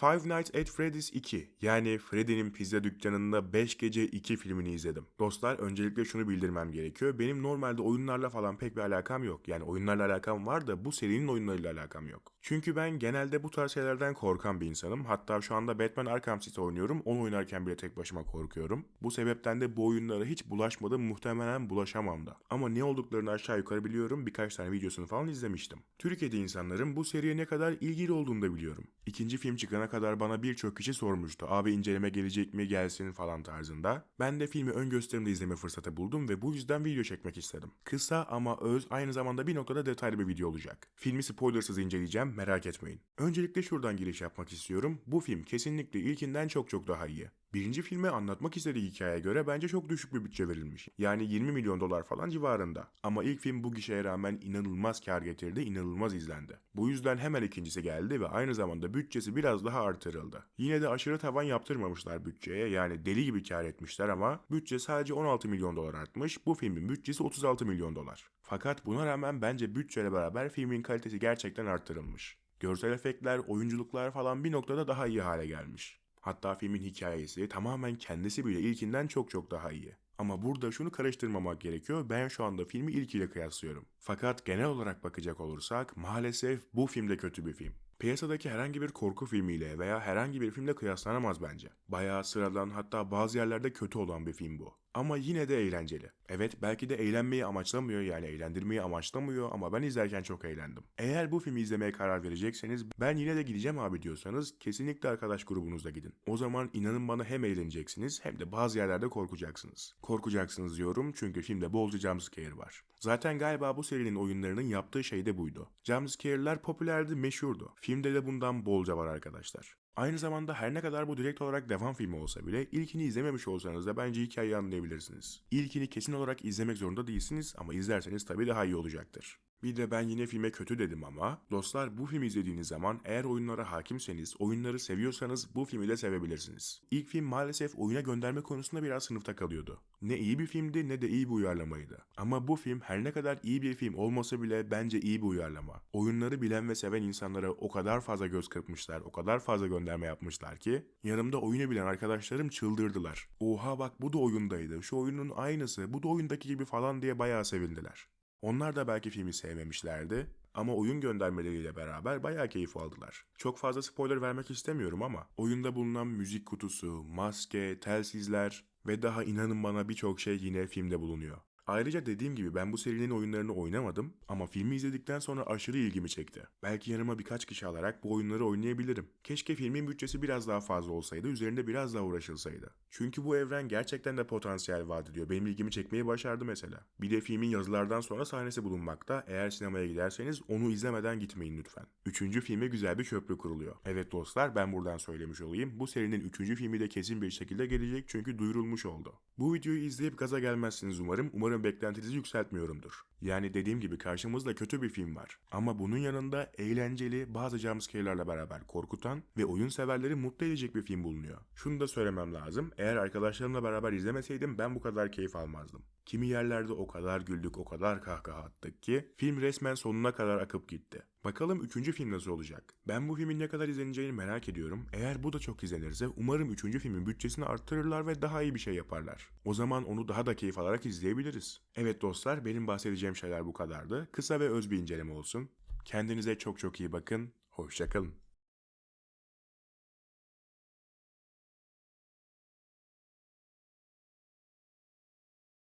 Five Nights at Freddy's 2 yani Freddy'nin pizza dükkanında 5 gece 2 filmini izledim. Dostlar öncelikle şunu bildirmem gerekiyor. Benim normalde oyunlarla falan pek bir alakam yok. Yani oyunlarla alakam var da bu serinin oyunlarıyla alakam yok. Çünkü ben genelde bu tarz şeylerden korkan bir insanım. Hatta şu anda Batman Arkham City oynuyorum. Onu oynarken bile tek başıma korkuyorum. Bu sebepten de bu oyunlara hiç bulaşmadım. Muhtemelen bulaşamam da. Ama ne olduklarını aşağı yukarı biliyorum. Birkaç tane videosunu falan izlemiştim. Türkiye'de insanların bu seriye ne kadar ilgili olduğunu da biliyorum. İkinci film çıkana kadar bana birçok kişi sormuştu. Abi inceleme gelecek mi gelsin falan tarzında. Ben de filmi ön gösterimde izleme fırsatı buldum ve bu yüzden video çekmek istedim. Kısa ama öz aynı zamanda bir noktada detaylı bir video olacak. Filmi spoilersız inceleyeceğim merak etmeyin. Öncelikle şuradan giriş yapmak istiyorum. Bu film kesinlikle ilkinden çok çok daha iyi. Birinci filme anlatmak istediği hikayeye göre bence çok düşük bir bütçe verilmiş. Yani 20 milyon dolar falan civarında. Ama ilk film bu gişeye rağmen inanılmaz kar getirdi, inanılmaz izlendi. Bu yüzden hemen ikincisi geldi ve aynı zamanda bütçesi biraz daha artırıldı. Yine de aşırı tavan yaptırmamışlar bütçeye yani deli gibi kar etmişler ama bütçe sadece 16 milyon dolar artmış. Bu filmin bütçesi 36 milyon dolar. Fakat buna rağmen bence bütçeyle beraber filmin kalitesi gerçekten arttırılmış. Görsel efektler, oyunculuklar falan bir noktada daha iyi hale gelmiş. Hatta filmin hikayesi tamamen kendisi bile ilkinden çok çok daha iyi. Ama burada şunu karıştırmamak gerekiyor. Ben şu anda filmi ilkiyle kıyaslıyorum. Fakat genel olarak bakacak olursak maalesef bu filmde kötü bir film. Piyasadaki herhangi bir korku filmiyle veya herhangi bir filmle kıyaslanamaz bence. Bayağı sıradan hatta bazı yerlerde kötü olan bir film bu. Ama yine de eğlenceli. Evet belki de eğlenmeyi amaçlamıyor yani eğlendirmeyi amaçlamıyor ama ben izlerken çok eğlendim. Eğer bu filmi izlemeye karar verecekseniz ben yine de gideceğim abi diyorsanız kesinlikle arkadaş grubunuzla gidin. O zaman inanın bana hem eğleneceksiniz hem de bazı yerlerde korkacaksınız. Korkacaksınız diyorum çünkü filmde bolca jumpscare var. Zaten galiba bu serinin oyunlarının yaptığı şey de buydu. Jumpscare'ler popülerdi, meşhurdu. Filmde de bundan bolca var arkadaşlar. Aynı zamanda her ne kadar bu direkt olarak devam filmi olsa bile ilkini izlememiş olsanız da bence hikayeyi anlayabilirsiniz. İlkini kesin olarak izlemek zorunda değilsiniz ama izlerseniz tabii daha iyi olacaktır. Bir de ben yine filme kötü dedim ama dostlar bu filmi izlediğiniz zaman eğer oyunlara hakimseniz, oyunları seviyorsanız bu filmi de sevebilirsiniz. İlk film maalesef oyuna gönderme konusunda biraz sınıfta kalıyordu. Ne iyi bir filmdi ne de iyi bir uyarlamaydı. Ama bu film her ne kadar iyi bir film olmasa bile bence iyi bir uyarlama. Oyunları bilen ve seven insanlara o kadar fazla göz kırpmışlar, o kadar fazla gönderme yapmışlar ki yanımda oyunu bilen arkadaşlarım çıldırdılar. Oha bak bu da oyundaydı, şu oyunun aynısı, bu da oyundaki gibi falan diye bayağı sevindiler. Onlar da belki filmi sevmemişlerdi ama oyun göndermeleriyle beraber bayağı keyif aldılar. Çok fazla spoiler vermek istemiyorum ama oyunda bulunan müzik kutusu, maske, telsizler ve daha inanın bana birçok şey yine filmde bulunuyor. Ayrıca dediğim gibi ben bu serinin oyunlarını oynamadım ama filmi izledikten sonra aşırı ilgimi çekti. Belki yanıma birkaç kişi alarak bu oyunları oynayabilirim. Keşke filmin bütçesi biraz daha fazla olsaydı, üzerinde biraz daha uğraşılsaydı. Çünkü bu evren gerçekten de potansiyel vaat ediyor. Benim ilgimi çekmeyi başardı mesela. Bir de filmin yazılardan sonra sahnesi bulunmakta. Eğer sinemaya giderseniz onu izlemeden gitmeyin lütfen. Üçüncü filme güzel bir köprü kuruluyor. Evet dostlar ben buradan söylemiş olayım. Bu serinin üçüncü filmi de kesin bir şekilde gelecek çünkü duyurulmuş oldu. Bu videoyu izleyip gaza gelmezsiniz umarım. Umarım beklentinizi yükseltmiyorumdur. Yani dediğim gibi karşımızda kötü bir film var. Ama bunun yanında eğlenceli, bazı jumpscare'larla beraber korkutan ve oyun severleri mutlu edecek bir film bulunuyor. Şunu da söylemem lazım. Eğer arkadaşlarımla beraber izlemeseydim ben bu kadar keyif almazdım. Kimi yerlerde o kadar güldük, o kadar kahkaha attık ki film resmen sonuna kadar akıp gitti. Bakalım üçüncü film nasıl olacak? Ben bu filmin ne kadar izleneceğini merak ediyorum. Eğer bu da çok izlenirse umarım üçüncü filmin bütçesini arttırırlar ve daha iyi bir şey yaparlar. O zaman onu daha da keyif alarak izleyebiliriz. Evet dostlar benim bahsedeceğim şeyler bu kadardı. Kısa ve öz bir inceleme olsun. Kendinize çok çok iyi bakın. Hoşçakalın.